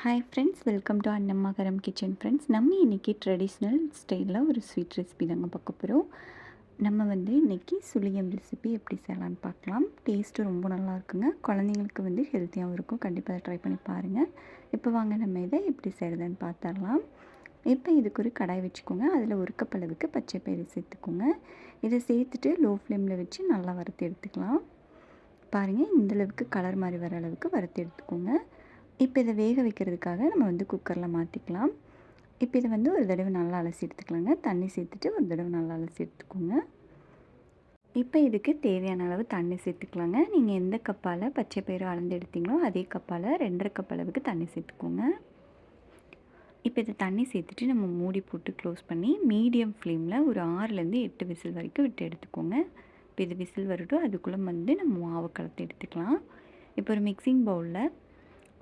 Hi friends welcome to அன்னம்மாகரம் kitchen friends நம்ம இன்றைக்கி ட்ரெடிஷ்னல் ஸ்டைலில் ஒரு ஸ்வீட் ரெசிபி தாங்க பார்க்க போகிறோம் நம்ம வந்து இன்றைக்கி சுழியம் ரெசிபி எப்படி செய்யலான்னு பார்க்கலாம். டேஸ்ட்டு ரொம்ப நல்லா இருக்குங்க. குழந்தைங்களுக்கு வந்து ஹெல்த்தியாகவும் இருக்கும். கண்டிப்பாக அதை ட்ரை பண்ணி பாருங்கள் இப்போ வாங்க நம்ம இதை எப்படி செய்கிறதுன்னு பார்த்துடலாம். இப்போ இதுக்கு ஒரு கடாய் வச்சுக்கோங்க. அதில் ஒரு கப் அளவுக்கு பச்சை பயிறு சேர்த்துக்கோங்க. இதை சேர்த்துட்டு லோ ஃப்ளேமில் வச்சு நல்லா வறுத்து எடுத்துக்கலாம். பாருங்கள் இந்தளவுக்கு கலர் மாதிரி வர அளவுக்கு வறுத்து எடுத்துக்கோங்க. இப்போ இதை வேக வைக்கிறதுக்காக நம்ம வந்து குக்கரில் மாற்றிக்கலாம் இப்போ இதை வந்து ஒரு தடவை நல்லா அலசி எடுத்துக்கலாங்க. தண்ணி சேர்த்துட்டு ஒரு தடவை நல்லா அலசி எடுத்துக்கோங்க. இப்போ இதுக்கு தேவையான அளவு தண்ணி சேர்த்துக்கலாங்க. நீங்கள் எந்த கப்பால் பச்சை பயிறு அளந்து எடுத்தீங்களோ அதே கப்பால் ரெண்டரை கப் அளவுக்கு தண்ணி சேர்த்துக்கோங்க. இப்போ இதை தண்ணி சேர்த்துட்டு நம்ம மூடி போட்டு க்ளோஸ் பண்ணி மீடியம் ஃப்ளேமில் ஒரு ஆறுலேருந்து எட்டு விசில் வரைக்கும் விட்டு எடுத்துக்கோங்க. இப்போ இது விசில் வரட்டும். அதுக்குள்ளே வந்து நம்ம மாவை கலத்து எடுத்துக்கலாம். இப்போ ஒரு மிக்சிங் பவுலில்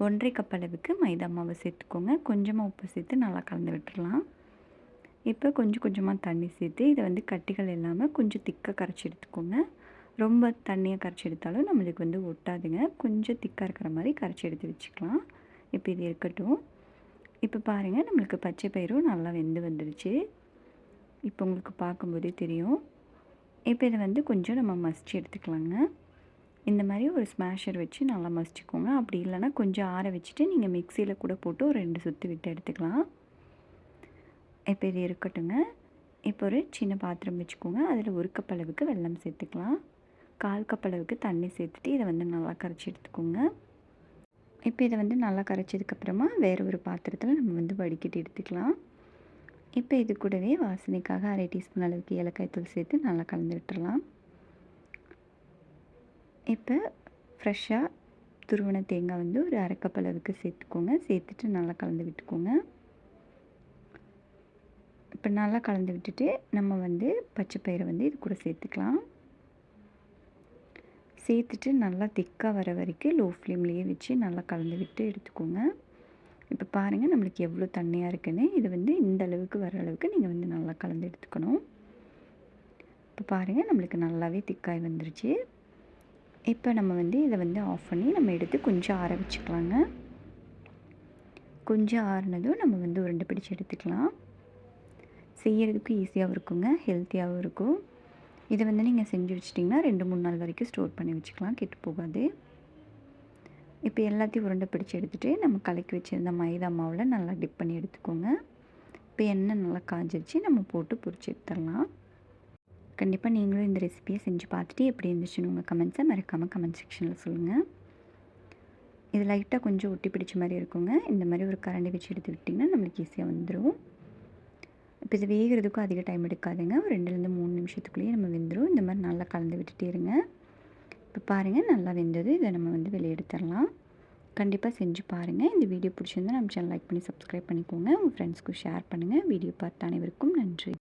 ஒன்றரை கப் அளவுக்கு மைதா மாவு சேர்த்துக்கோங்க. கொஞ்சமாக உப்பு சேர்த்து நல்லா கலந்து விட்டுடலாம். இப்போ கொஞ்சம் கொஞ்சமாக தண்ணி சேர்த்து இதை வந்து கட்டிகள் இல்லாமல் கொஞ்சம் திக்காக கரைச்சி எடுத்துக்கோங்க. ரொம்ப தண்ணியாக கரைச்சி எடுத்தாலும் நம்மளுக்கு வந்து ஒட்டாதுங்க. கொஞ்சம் திக்காக இருக்கிற மாதிரி கரைச்சி எடுத்து வச்சுக்கலாம். இப்போ இது இருக்கட்டும். இப்போ பாருங்கள் நம்மளுக்கு பச்சை பயிரும் நல்லா வெந்து வந்துடுச்சு இப்போ உங்களுக்கு பார்க்கும்போதே தெரியும். இப்போ இதை வந்து கொஞ்சம் நம்ம மசிச்சு எடுத்துக்கலாங்க. இந்த மாதிரி ஒரு ஸ்மாஷர் வச்சு நல்லா மசிச்சுக்கோங்க. அப்படி இல்லைனா கொஞ்சம் ஆற வச்சுட்டு நீங்கள் மிக்சியில் கூட போட்டு ஒரு ரெண்டு சுற்றி விட்டு எடுத்துக்கலாம். இப்போ இது இருக்கட்டுங்க. இப்போ ஒரு சின்ன பாத்திரம் வச்சுக்கோங்க. அதில் ஒரு கப் அளவுக்கு வெல்லம் சேர்த்துக்கலாம். கால் கப் அளவுக்கு தண்ணி சேர்த்துட்டு இதை வந்து நல்லா கரைச்சி எடுத்துக்கோங்க. இப்போ இதை வந்து நல்லா கரைச்சதுக்கப்புறமா வேறு ஒரு பாத்திரத்தில் நம்ம வந்து வடிக்கட்டி எடுத்துக்கலாம். இப்போ இது கூடவே வாசனைக்காக அரை டீஸ்பூன் அளவுக்கு ஏலக்காய் தூள் சேர்த்து நல்லா கலந்து விட்டுறலாம். இப்போ ஃப்ரெஷ்ஷாக துருவன தேங்காய் வந்து ஒரு அரைக்கப் அளவுக்கு சேர்த்துக்கோங்க. சேர்த்துட்டு நல்லா கலந்து விட்டுக்கோங்க. இப்போ நல்லா கலந்து விட்டுட்டு நம்ம வந்து பச்சை பயிரை வந்து இது கூட சேர்த்துக்கலாம். சேர்த்துட்டு நல்லா திக்காக வர வரைக்கும் லோ ஃப்ளேம்லேயே வச்சு நல்லா கலந்து விட்டு எடுத்துக்கோங்க. இப்போ பாருங்கள் நம்மளுக்கு எவ்வளோ தண்ணியாக இருக்குன்னு. இது வந்து இந்த அளவுக்கு வர அளவுக்கு நீங்கள் வந்து நல்லா கலந்து எடுத்துக்கணும். இப்போ பாருங்கள் நம்மளுக்கு நல்லாவே திக்காய் வந்துருச்சு. இப்போ நம்ம வந்து இதை வந்து ஆஃப் பண்ணி நம்ம எடுத்து கொஞ்சம் ஆற வச்சுக்கலாங்க கொஞ்சம் ஆறுனதும் நம்ம வந்து உருண்டை பிடிச்சி எடுத்துக்கலாம். செய்கிறதுக்கு ஈஸியாகவும் இருக்குங்க ஹெல்த்தியாகவும் இருக்கும். இதை வந்து நீங்கள் செஞ்சு வச்சிட்டிங்கன்னா ரெண்டு மூணு நாள் வரைக்கும் ஸ்டோர் பண்ணி வச்சுக்கலாம் கெட்டு போகாது. இப்போ எல்லாத்தையும் உருண்டை பிடிச்சி எடுத்துகிட்டு நம்ம கலக்கி வச்சுருந்த மைதா மாவில் நல்லா டிப் பண்ணி எடுத்துக்கோங்க. இப்போ எண்ணெய் நல்லா காஞ்சிருச்சு நம்ம போட்டு பொறிச்சு எடுத்துடலாம். கண்டிப்பாக நீங்களும் இந்த ரெசிபியை செஞ்சு பார்த்துட்டு எப்படி இருந்துச்சுன்னு உங்கள் கமெண்ட்ஸை மறக்காமல் கமெண்ட் செக்ஷனில் சொல்லுங்கள் இது லைட்டாக கொஞ்சம் ஒட்டி பிடிச்ச மாதிரி இருக்குங்க. இந்த மாதிரி ஒரு கரண்டி வச்சு எடுத்து விட்டிங்கன்னா நம்மளுக்கு ஈஸியாக வந்துடும் இப்போ இது வேகிறதுக்கும் அதிக டைம் எடுக்காதுங்க. ஒரு ரெண்டுலேருந்து மூணு நிமிஷத்துக்குள்ளேயே நம்ம வெந்துடும் இந்த மாதிரி நல்லா கலந்து விட்டுட்டே இருங்க. இப்போ பாருங்கள் நல்லா வெந்தது. இதை நம்ம வந்து வெளியே எடுத்துடலாம். கண்டிப்பாக செஞ்சு பாருங்கள் இந்த வீடியோ பிடிச்சிருந்தால் நம்ம சேனல் லைக் பண்ணி சப்ஸ்கிரைப் பண்ணிக்கோங்க. உங்கள் ஃப்ரெண்ட்ஸ்க்கு ஷேர் பண்ணுங்கள் வீடியோ பார்த்த அனைவருக்கும் நன்றி.